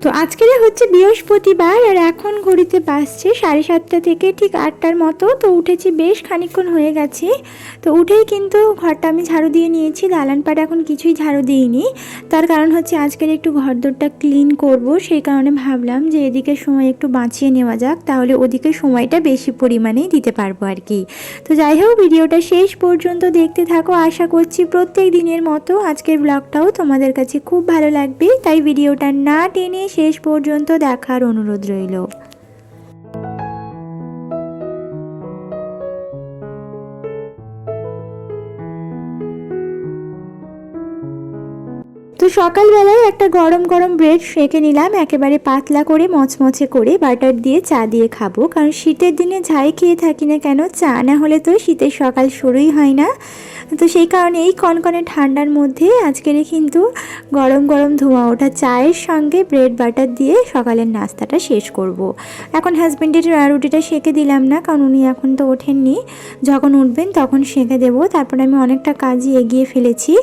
তো আজকের হচ্ছে বৃহস্পতিবার আর এখন ঘড়িতে বাসছে সাড়ে সাতটা থেকে ঠিক আটটার মতো। তো উঠেছি বেশ খানিকক্ষণ হয়ে গেছে। তো উঠেই কিন্তু ঘরটা আমি ঝাড়ু দিয়ে নিয়েছি। দালান পাড়ে এখন কিছুই ঝাড়ু দিইনি। তার কারণ হচ্ছে আজকের একটু ঘরদোরটা ক্লিন করব। সেই কারণে ভাবলাম যে এদিকে সময় একটু বাঁচিয়ে নেওয়া যাক। তাহলে ওদিকে সময়টা বেশি পরিমাণেই দিতে পারব আর কি। তো যাই হোক, ভিডিওটা শেষ পর্যন্ত দেখতে থাকো। আশা করছি প্রত্যেক দিনের মতো আজকের ব্লগটাও তোমাদের কাছে খুব ভালো লাগবে। তাই ভিডিওটা না টেনে শেষ পর্যন্ত দেখার অনুরোধ রইল। তো সকালবেলায় একটা গরম গরম ব্রেড সেঁকে নিলাম, একেবারে পাতলা করে মচমচে করে বাটার দিয়ে চা দিয়ে খাব। কারণ শীতের দিনে যাই খেয়ে থাকি না কেন, চা না হলে তো শীতের সকাল শুরুই হয় না। তো সেই কারণে এই কনকনে ঠান্ডার মধ্যে আজকের কিন্তু গরম গরম ধোঁয়া ওঠা চায়ের সঙ্গে ব্রেড বাটার দিয়ে সকালের নাস্তাটা শেষ করব। এখন হাজব্যান্ডের রুটিটা সেঁকে দিলাম না, কারণ উনি এখন তো ওঠেননি। যখন উঠবেন তখন সেঁকে দেবো। তারপরে আমি অনেকটা কাজই এগিয়ে ফেলেছি।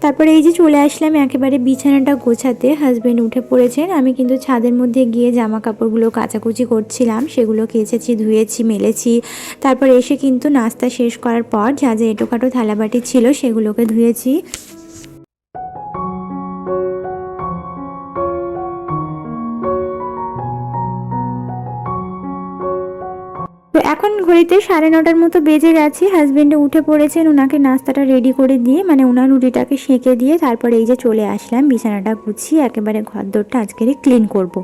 তারপরে এই যে চলে আসলাম একেবারে বিছানাটা গোছাতে। হাজব্যান্ড উঠে পড়েছেন। আমি কিন্তু ছাদের মধ্যে গিয়ে জামা কাপড়গুলো কাচাকুচি করছিলাম। সেগুলো কেচেছি, ধুয়েছি, মেলেছি। তারপর এসে কিন্তু নাস্তা শেষ করার পর যা যা এটোকাটো থালাবাটি ছিল সেগুলোকে ধুয়েছি। তো এখন ঘড়িতে সাড়ে নটার মতো বেজে গেছে। হাজব্যান্ডে উঠে পড়েছেন। ওনাকে নাস্তাটা রেডি করে দিয়ে মানে ওনার রুটিটাকে সেঁকে দিয়ে তারপরে এই যে চলে আসলাম, বিছানাটা গুছিয়ে একেবারে ঘরদোরটা আজকের ক্লিন করব।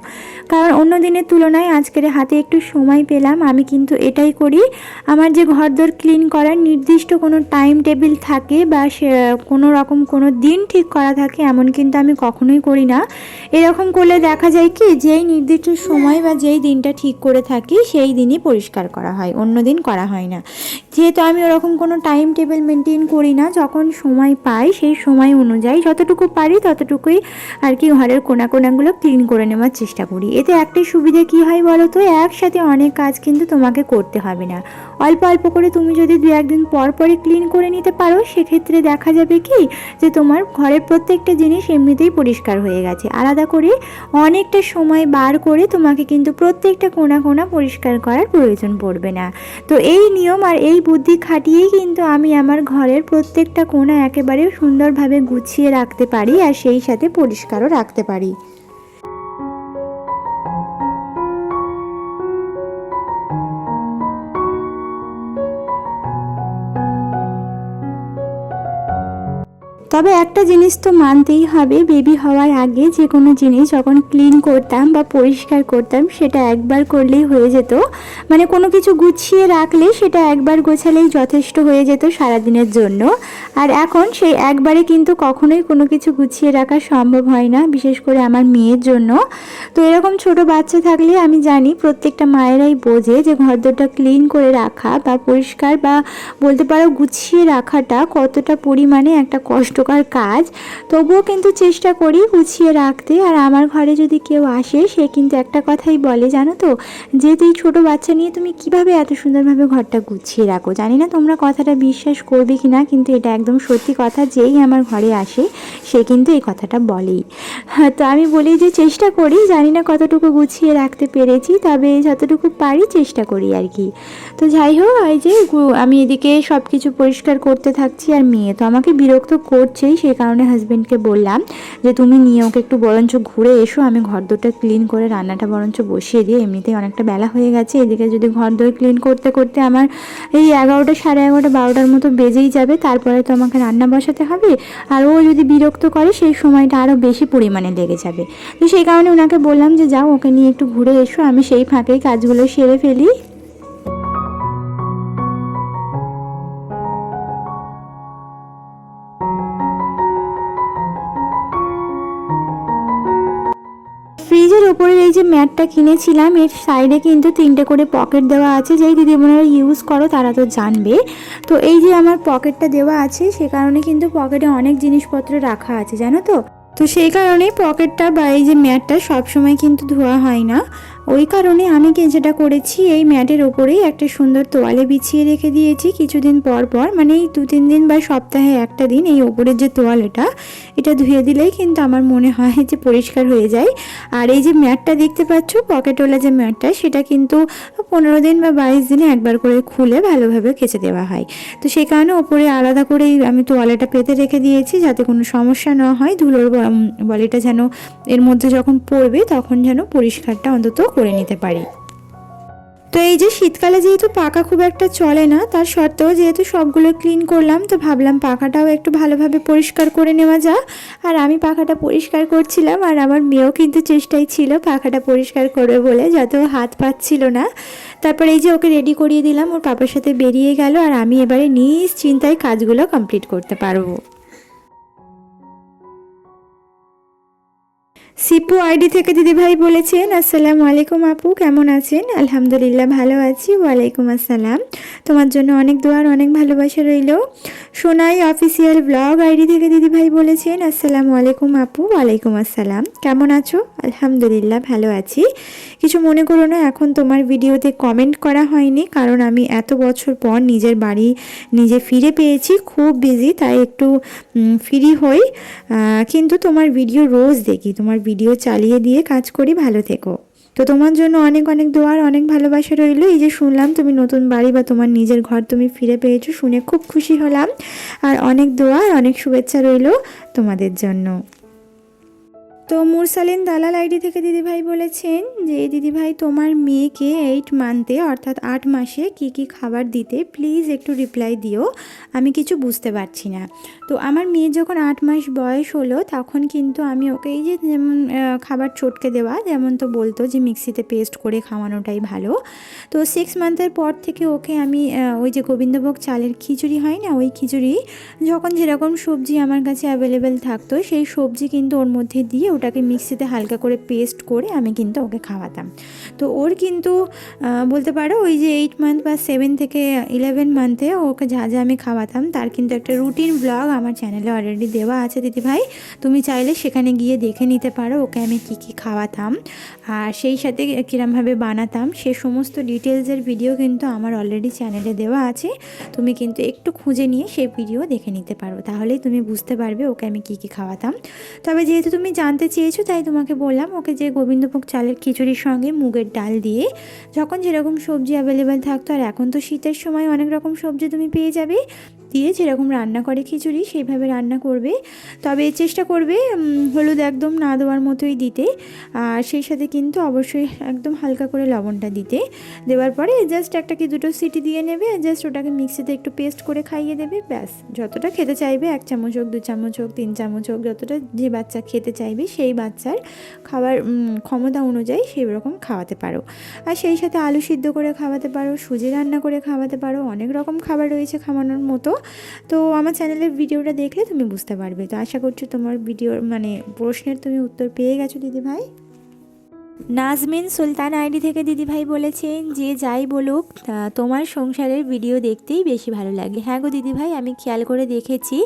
কারণ অন্য দিনের তুলনায় আজকের হাতে একটু সময় পেলাম। আমি কিন্তু এটাই করি, আমার যে ঘরদোর ক্লিন করার নির্দিষ্ট কোনো টাইম টেবিল থাকে বা সে, কোনো রকম কোনো দিন ঠিক করা থাকে, এমন কিন্তু আমি কখনোই করি না। এরকম করলে দেখা যায় কি, যেই নির্দিষ্ট সময় বা যেই দিনটা ঠিক করে থাকি, সেই দিনই পরিষ্কার করা। হয় অন্য দিন করা হয় না। যেহেতু আমি ওরকম কোনো টাইম টেবিল মেনটেন করি না, যখন সময় পাই সেই সময় অনুযায়ী যতটুকু পারি ততটুকুই আর কি ঘরের কোনা কোনাগুলো ক্লিন করে নেওয়ার চেষ্টা করি। এতে একটাই সুবিধে কী হয় বলো তো? একসাথে অনেক কাজ কিন্তু তোমাকে করতে হবে না। অল্প অল্প করে তুমি যদি দু একদিন পর পরে ক্লিন করে নিতে পারো, সেক্ষেত্রে দেখা যাবে কি যে তোমার ঘরের প্রত্যেকটা জিনিস এমনিতেই পরিষ্কার হয়ে গেছে। আলাদা করে অনেকটা সময় বার করে তোমাকে কিন্তু প্রত্যেকটা কোনা কোনা পরিষ্কার করার প্রয়োজন পড়বে না। তো এই নিয়ম আর এই বুদ্ধি খাটিয়েই কিন্তু আমি আমার ঘরের প্রত্যেকটা কোনা একেবারে সুন্দরভাবে গুছিয়ে রাখতে পারি আর সেই সাথে পরিষ্কারও রাখতে পারি। তবে একটা জিনিস তো মানতেই হবে বেবি হওয়ার আগে যে কোনো জিনিস যখন ক্লিন করতাম বা পরিষ্কার করতাম সেটা একবার করলেই হয়ে যেত। মানে কোনো কিছু গুছিয়ে রাখলে সেটা একবার গোছালেই যথেষ্ট হয়ে যেত সারাদিনের জন্য। আর এখন সেই একবারে কিন্তু কখনোই কোনো কিছু গুছিয়ে রাখা সম্ভব হয় না, বিশেষ করে আমার মেয়ের জন্য। তো এরকম ছোট বাচ্চা থাকলে আমি জানি প্রত্যেকটা মায়েরাই বোঝে যে ঘরদোরটা ক্লিন করে রাখা বা পরিষ্কার বা বলতে পারো গুছিয়ে রাখাটা কতটা পরিমাণে একটা কষ্টকর কাজ তবুও কিন্তু চেষ্টা করি গুছিয়ে রাখতে। আর আমার ঘরে যদি কেউ আসে সে কিন্তু একটা কথাই বলে জানো তো? যে তুই ছোটো বাচ্চা নিয়ে তুমি কীভাবে এত সুন্দরভাবে ঘরটা গুছিয়ে রাখো? জানি না তোমরা কথাটা বিশ্বাস করবে কি না কিন্তু এটা একদম সত্যি কথা যেই আমার ঘরে আসে সে কিন্তু এই কথাটা বলেই। হ্যাঁ, তো আমি বলি যে চেষ্টা করি জানি না কতটুকু গুছিয়ে রাখতে পেরেছি তবে যতটুকু পারি চেষ্টা করি আর কি। তো যাই হোক এই যে আমি এদিকে সব কিছু পরিষ্কার করতে থাকছি আর মেয়ে তো আমাকে বিরক্ত করছেই সেই কারণে হাজব্যান্ডকে বললাম যে, তুমি নিয়ে ওকে একটু বরঞ্চ ঘুরে এসো, আমি ঘর দোরটা ক্লিন করে রান্নাটা বরঞ্চ বসিয়ে দিই এমনিতেই অনেকটা বেলা হয়ে গেছে। এদিকে যদি ঘর দোর ক্লিন করতে করতে আমার এই এগারোটা, সাড়ে এগারোটা, বারোটার মতো বেজেই যাবে, তারপরে তো আমাকে রান্না বসাতে হবে। আর ও যদি বিরক্ত করে, সেই সময়টা আরও বেশি পরিমাণে লেগে যাবে। তো সেই কারণে ওনাকে বললাম যে, যাও, ওকে নিয়ে একটু ঘুরে এসো, আমি সেই ফাঁকেই কাজগুলো সেরে ফেলি। ফ্রিজের ওপরে এই যে ম্যাটটা কিনেছিলাম, এর সাইডে কিন্তু তিনটে করে পকেট দেওয়া আছে, যেই দিদিমণিরা ইউজ করো তারা তো জানবে। তো এই যে আমার পকেটটা দেওয়া আছে, সে কারণে কিন্তু পকেটে অনেক জিনিসপত্র রাখা আছে, জানো তো? তো সেই কারণে পকেটটা বা এই যে ম্যাটটা সবসময় কিন্তু ধোয়া হয় না। ওই কারণে আমি কি যেটা করেছি, এই ম্যাটের ওপরেই একটা সুন্দর তোয়ালে বিছিয়ে রেখে দিয়েছি কিছুদিন পর পর। মানে এই দু তিন দিন বা সপ্তাহে একটা দিন এই ওপরের যে তোয়ালেটা, এটা ধুয়ে দিলেই কিন্তু আমার মনে হয় যে পরিষ্কার হয়ে যায়। আর এই যে ম্যাটটা দেখতে পাচ্ছ, পকেটওয়ালা যে ম্যাটটা, সেটা কিন্তু পনেরো দিন বা বাইশ দিনে একবার করে খুলে ভালোভাবে কেচে দেওয়া হয়। তো সেই কারণে ওপরে আলাদা করেই আমি তোয়ালেটা পেতে রেখে দিয়েছি যাতে কোনো সমস্যা না হয়। ধুলোর বলিটা যেন, এর মধ্যে যখন পড়বে তখন যেন পরিষ্কারটা অন্তত করে নিতে পারি। তো এই যে শীতকালে যেহেতু পাকা খুব একটা চলে না, তার সত্ত্বেও যেহেতু সবগুলো ক্লিন করলাম, তো ভাবলাম পাখাটাও একটু ভালোভাবে পরিষ্কার করে নেওয়া যাক। আর আমি পাখাটা পরিষ্কার করছিলাম, আর আমার মেয়েও কিন্তু চেষ্টাই ছিল পাখাটা পরিষ্কার করবে বলে, যাতে ও হাত পাচ্ছিল না। তারপর এই যে ওকে রেডি করিয়ে দিলাম, ওর পাপার সাথে বেরিয়ে গেল, আর আমি এবারে নিশ্চিন্তায় কাজগুলো কমপ্লিট করতে পারব। সিপু আইডি থেকে দিদিভাই বলেছেন, আসসালামু আলাইকুম আপু, কেমন আছেন? আলহামদুলিল্লাহ, ভালো আছি, ওয়ালাইকুম আসসালাম। তোমার জন্য অনেক দোয়ার অনেক ভালোবাসা রইল। সোনাই অফিসিয়াল ব্লগ আইডি থেকে দিদিভাই বলেছেন, আসসালামু আলাইকুম আপু, ওয়ালাইকুম আসসালাম। কেমন আছো? আলহামদুলিল্লাহ, ভালো আছি। কিছু মনে করো না, এখন তোমার ভিডিওতে কমেন্ট করা হয়নি, কারণ আমি এত বছর পর নিজের বাড়ি নিজে ফিরে পেয়েছি, খুব বিজি, তাই একটু ফ্রি হই। কিন্তু তোমার ভিডিও রোজ দেখি, তোমার ভিডিও চালিয়ে দিয়ে কাজ করি, ভালো থেকো। তো তোমার জন্য অনেক অনেক দোয়ার অনেক ভালোবাসা রইল। এই যে শুনলাম তুমি নতুন বাড়ি বা তোমার নিজের ঘর তুমি ফিরে পেয়েছ, শুনে খুব খুশি হলাম। আর অনেক দোয়ার অনেক শুভেচ্ছা রইল তোমাদের জন্য। তো মুরসালিন দালাল আইডি থেকে দিদিভাই বলেছেন যে, দিদিভাই, তোমার মেয়েকে এইট মান্থে অর্থাৎ আট মাসে কি কি খাবার দিতে প্লিজ একটু রিপ্লাই দিও। আমি কিছু বুঝতে পারছি না। তো আমার মেয়ে যখন আট মাস বয়স হলো, তখন কিন্তু আমি ওকে এই যে যেমন খাবার চটকে দেওয়া, যেমন তো বলতো যে, মিক্সিতে পেস্ট করে খাওয়ানোটাই ভালো। তো সিক্স মান্থের পর থেকে ওকে আমি ওই যে গোবিন্দভোগ চালের খিচুড়ি হয় না, ওই খিচুড়ি, যখন যেরকম সবজি আমার কাছে অ্যাভেলেবেল থাকতো, সেই সবজি কিন্তু ওর মধ্যে দিয়ে ওটাকে মিক্সিতে হালকা করে পেস্ট করে আমি কিন্তু ওকে খাওয়াতাম। তো ওর কিন্তু বলতে পারো ওই যে এইট মান্থ বা সেভেন থেকে ইলেভেন মান্থে ওকে যা যা আমি খাওয়াতাম, তার কিন্তু একটা রুটিন ব্লগ আমার চ্যানেলে অলরেডি দেওয়া আছে দিদিভাই। তুমি চাইলে সেখানে গিয়ে দেখে নিতে পারো ওকে আমি কী কী খাওয়াতাম। আর সেই সাথে কীরমভাবে বানাতাম, সে সমস্ত ডিটেলসের ভিডিও কিন্তু আমার অলরেডি চ্যানেলে দেওয়া আছে। তুমি কিন্তু একটু খুঁজে নিয়ে সেই ভিডিও দেখে নিতে পারো, তাহলেই তুমি বুঝতে পারবে ওকে আমি কী কী খাওয়াতাম। তবে যেহেতু তুমি জানতে চেয়েছো, তাই তোমাকে বললাম ওকে যে গোবিন্দভোগ চালের খিচুড়ির সঙ্গে মুগের ডাল দিয়ে যখন যেরকম সবজি অ্যাভেলেবেল থাকতো, আর এখন তো শীতের সময় অনেক রকম সবজি তুমি পেয়ে যাবে। দিয়ে যেরকম রান্না করে খিচুড়ি, সেইভাবে রান্না করবে। তবে চেষ্টা করবে হলুদ একদম না দেওয়ার মতোই দিতে। আর সেই সাথে কিন্তু অবশ্যই একদম হালকা করে লবণটা দিতে। দেওয়ার পরে জাস্ট একটা কি দুটো সিটি দিয়ে নেবে জাস্ট ওটাকে মিক্সিতে একটু পেস্ট করে খাইয়ে দেবে, ব্যাস। যতটা খেতে চাইবে, এক চামচ হোক, দু চামচ হোক, তিন চামচ হোক, যতটা যে বাচ্চা খেতে চাইবে, সেই বাচ্চার খাবার ক্ষমতা অনুযায়ী সেই রকম খাওয়াতে পারো। আর সেই সাথে আলু সিদ্ধ করে খাওয়াতে পারো, সুজি রান্না করে খাওয়াতে পারো, অনেক রকম খাবার রয়েছে খাওয়ানোর মতো। তো আমার চ্যানেলের ভিডিওটা দেখলে তুমি বুঝতে পারবে। তো আশা করছ তোমার ভিডিওর মানে প্রশ্নের তুমি উত্তর পেয়ে গেছো দিদি ভাই নাজমিন সুলতান আইডি থেকে দিদিভাই বলেছেন, যে যাই বলুক তোমার সংসারের ভিডিও দেখতেই বেশি ভালো লাগে। হ্যাঁ গো দিদিভাই, আমি খেয়াল করে দেখেছি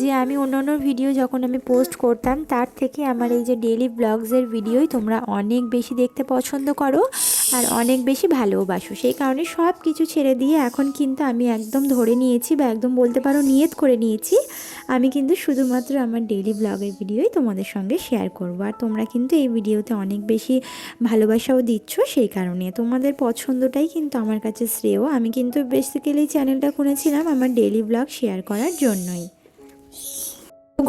যে আমি অন্য অন্য ভিডিও যখন আমি পোস্ট করতাম, তার থেকে আমার এই যে ডেলি ব্লগসের ভিডিওই তোমরা অনেক বেশি দেখতে পছন্দ করো আর অনেক বেশি ভালোবাসো। সেই কারণে সব কিছু ছেড়ে দিয়ে এখন কিন্তু আমি একদম ধরে নিয়েছি বা একদম বলতে পারো নিয়ত করে নিয়েছি, আমি কিন্তু শুধুমাত্র আমার ডেইলি ব্লগের ভিডিওই তোমাদের সঙ্গে শেয়ার করব। আর তোমরা কিন্তু এই ভিডিওতে অনেক বেশি ভালোবাসাও দিচ্ছ সেই কারণে। তোমাদের পছন্দটাই কিন্তু আমার কাছে শ্রেয়। আমি কিন্তু বেসিক্যালি চ্যানেলটা খুলেছিলাম আমার ডেলি ব্লগ শেয়ার করার জন্যই।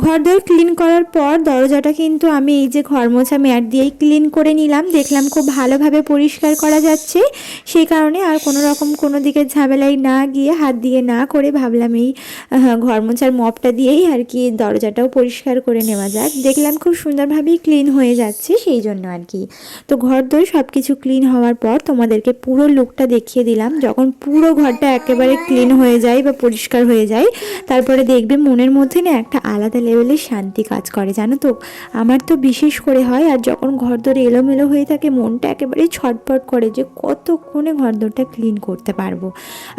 ঘর দর ক্লিন করার পর দরজাটা কিন্তু আমি এই যে ঘর মোছা ম্যাট দিয়েই ক্লিন করে নিলাম। দেখলাম খুব ভালোভাবে পরিষ্কার করা যাচ্ছে। সেই কারণে আর কোনো রকম কোনো দিকে ঝামেলায় না গিয়ে হাত দিয়ে না করে ভাবলাম এই ঘর মোছার মপটা দিয়েই আর কি দরজাটাও পরিষ্কার করে নেওয়া যাক। দেখলাম খুব সুন্দরভাবেই ক্লিন হয়ে যাচ্ছে সেই জন্য আর কি। তো ঘর দই সব কিছু ক্লিন হওয়ার পর তোমাদেরকে পুরো লুকটা দেখিয়ে দিলাম। যখন পুরো ঘরটা একেবারে ক্লিন হয়ে যায় বা পরিষ্কার হয়ে যায়, তারপরে দেখবে মনের মধ্যে না একটা আলাদা লেভেলে শান্তি কাজ করে, জানো তো? আমার তো বিশেষ করে হয়, আর যখন ঘর দর এলোমেলো হয়ে থাকে, মনটা একেবারে ছটপট করে যে কতক্ষণে ঘর দরটা ক্লিন করতে পারব।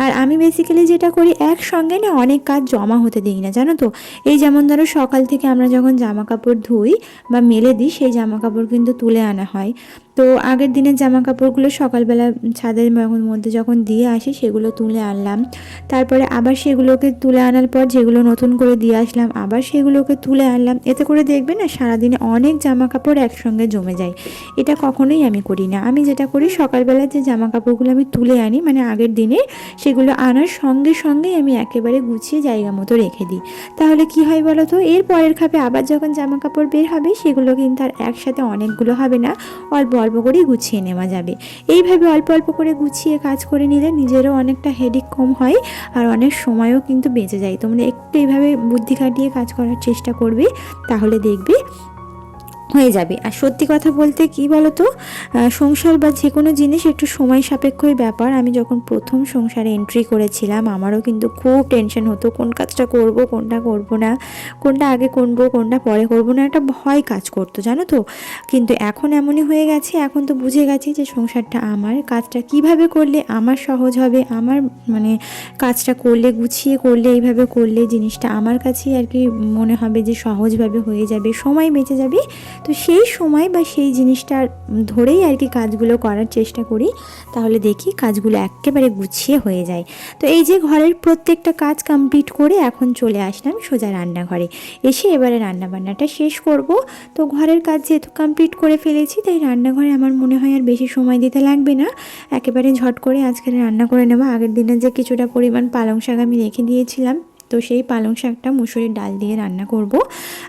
আর আমি বেসিক্যালি যেটা করি, একসঙ্গে না অনেক কাজ জমা হতে দিই না, জানো তো? এই যেমন ধরো সকাল থেকে আমরা যখন জামা কাপড় ধুই বা মেলে দিই, সেই জামা কাপড় কিন্তু তুলে আনা হয়। তো আগের দিনের জামা কাপড়গুলো সকালবেলা ছাদের মধ্যে যখন দিয়ে আসি, সেগুলো তুলে আনলাম। তারপরে আবার সেগুলোকে তুলে আনার পর যেগুলো নতুন করে দিয়ে আসলাম, আবার সেগুলোকে তুলে আনলাম। এতে করে দেখবে না, সারাদিনে অনেক জামা কাপড় একসঙ্গে জমে যায়। এটা কখনোই আমি করি না। আমি যেটা করি সকালবেলা যে জামা কাপড়গুলো আমি তুলে আনি মানে আগের দিনে সেগুলো আনার সঙ্গে সঙ্গে আমি একেবারে গুছিয়ে জায়গা মতো রেখে দিই। তাহলে কি হয় বলো তো? এর পরের খাপে আবার যখন জামা কাপড় বের হবে, সেগুলো কিন্তু আর একসাথে অনেকগুলো হবে না। অল্প অল্প করেই গুছিয়ে নেওয়া যাবে। এইভাবে অল্প অল্প করে গুছিয়ে কাজ করে নিলে নিজেরও অনেকটা হেডিক কম হয় আর অনেক সময়ও কিন্তু বেঁচে যায়। তোমরা একটু এইভাবে বুদ্ধি খাটিয়ে কাজ করার চেষ্টা করবে, তাহলে দেখবে হয়ে যাবে। আর সত্যি কথা বলতে কি বলতো? সংসার বা যে কোনো জিনিস একটু সময় সাপেক্ষই ব্যাপার। আমি যখন প্রথম সংসারে এন্ট্রি করেছিলাম, আমারও কিন্তু খুব টেনশন হতো, কোন কাজটা করব, কোনটা করব না, কোনটা আগে করব, কোনটা পরে করব না, একটা ভয় কাজ করতো, জানো তো? কিন্তু এখন এমনই হয়ে গেছে, এখন তো বুঝে গেছি যে সংসারটা আমার, কাজটা কীভাবে করলে আমার সহজ হবে, আমার মানে কাজটা করলে, গুছিয়ে করলে, এইভাবে করলে জিনিসটা আমার কাছেই আর কি মনে হবে যে সহজভাবে হয়ে যাবে, সময় বেঁচে যাবে। তো সেই সময় বা সেই জিনিসটা ধরেই আর কি কাজগুলো করার চেষ্টা করি, তাহলে দেখি কাজগুলো একেবারে গুছিয়ে হয়ে যায়। তো এই যে ঘরের প্রত্যেকটা কাজ কমপ্লিট করে এখন চলে আসলাম সোজা রান্নাঘরে। এসে এবারে রান্নাবান্নাটা শেষ করব। তো ঘরের কাজ যেহেতু কমপ্লিট করে ফেলেছি, তাই রান্নাঘরে আমার মনে হয় আর বেশি সময় দিতে লাগবে না। একেবারে ঝট করে আজকে রান্না করে নেব। আগের দিনে যে কিছুটা পরিমাণ পালং শাক আমি রেখে দিয়েছিলাম। তো সেই পালং শাকটা মুসুরির ডাল দিয়ে রান্না করব।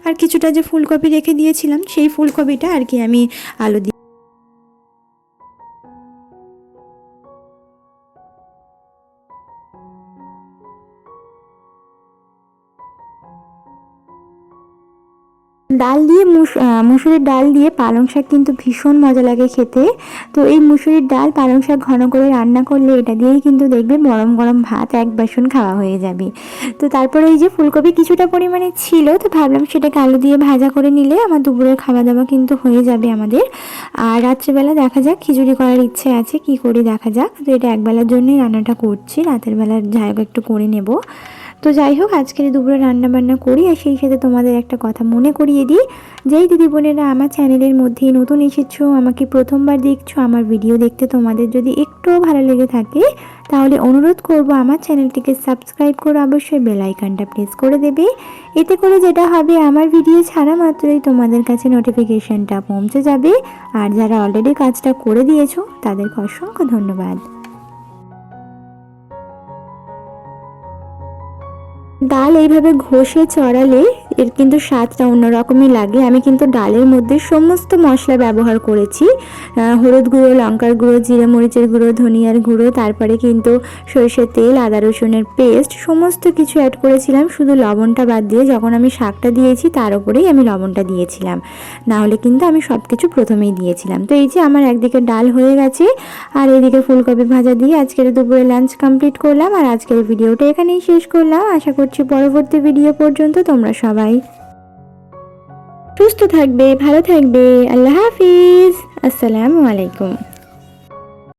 আর কিছুটা যে ফুলকপি রেখে দিয়েছিলাম, সেই ফুলকপিটা আর কি আমি আলু দিয়ে ডাল দিয়ে মুসুরির ডাল দিয়ে পালং শাক কিন্তু ভীষণ মজা লাগে খেতে। তো এই মুসুরির ডাল, পালং শাক ঘন করে রান্না করলে এটা দিয়েই কিন্তু দেখবে গরম গরম ভাত এক বাসন খাওয়া হয়ে যাবে। তো তারপরে এই যে ফুলকপি কিছুটা পরিমাণে ছিল, তো ভাবলাম সেটাকে আলু দিয়ে ভাজা করে নিলে আমার দুপুরের খাওয়া দাওয়া কিন্তু হয়ে যাবে আমাদের। আর রাত্রেবেলা দেখা যাক, খিচুড়ি করার ইচ্ছে আছে, কি করি দেখা যাক। তো এটা একবেলার জন্যই রান্নাটা করছি, রাতের বেলার জায়গা একটু করে নেব। তো যাই হোক আজকের দুপুরে রান্না বান্না করি আর সেই সাথে তোমাদের একটা কথা মনে করিয়ে দিই। যেই দিদি বোনেরা আমার চ্যানেলের মধ্যে নতুন এসেছ, আমাকে প্রথমবার দেখছ, আমার ভিডিও দেখতে তোমাদের যদি একটুও ভালো লেগে থাকে, তাহলে অনুরোধ করব আমার চ্যানেলটিকে সাবস্ক্রাইব করে অবশ্যই বেল আইকনটা প্রেস করে দেবে। এতে করে যেটা হবে, আমার ভিডিও ছাড়া মাত্রই তোমাদের কাছে নোটিফিকেশনটা পৌঁছে যাবে। আর যারা অলরেডি কাজটা করে দিয়েছ, তাদেরকে অসংখ্য ধন্যবাদ। ডাল এইভাবে ঘষে চড়ালে এর কিন্তু স্বাদটা অন্যরকমই লাগে। আমি কিন্তু ডালের মধ্যে সমস্ত মশলা ব্যবহার করেছি। হলুদ গুঁড়ো, লঙ্কার গুঁড়ো, জিরে মরিচের গুঁড়ো, ধনিয়ার গুঁড়ো, তারপরে কিন্তু সরষের তেল, আদা রসুনের পেস্ট, সমস্ত কিছু অ্যাড করেছিলাম। শুধু লবণটা বাদ দিয়ে যখন আমি শাকটা দিয়েছি তার উপরেই আমি লবণটা দিয়েছিলাম। না হলে কিন্তু আমি সব কিছু প্রথমেই দিয়েছিলাম। তো এই যে আমার একদিকে ডাল হয়ে গেছে, আর এদিকে ফুলকপি ভাজা দিয়ে আজকের দুপুরে লাঞ্চ কমপ্লিট করলাম। আর আজকের ভিডিওটা এখানেই শেষ করলাম। আশা করছি পরবর্তী ভিডিও পর্যন্ত তোমরা সবাই সুস্থ থাকবে ভালো থাকবে আল্লাহ হাফিজ। আসসালামু আলাইকুম।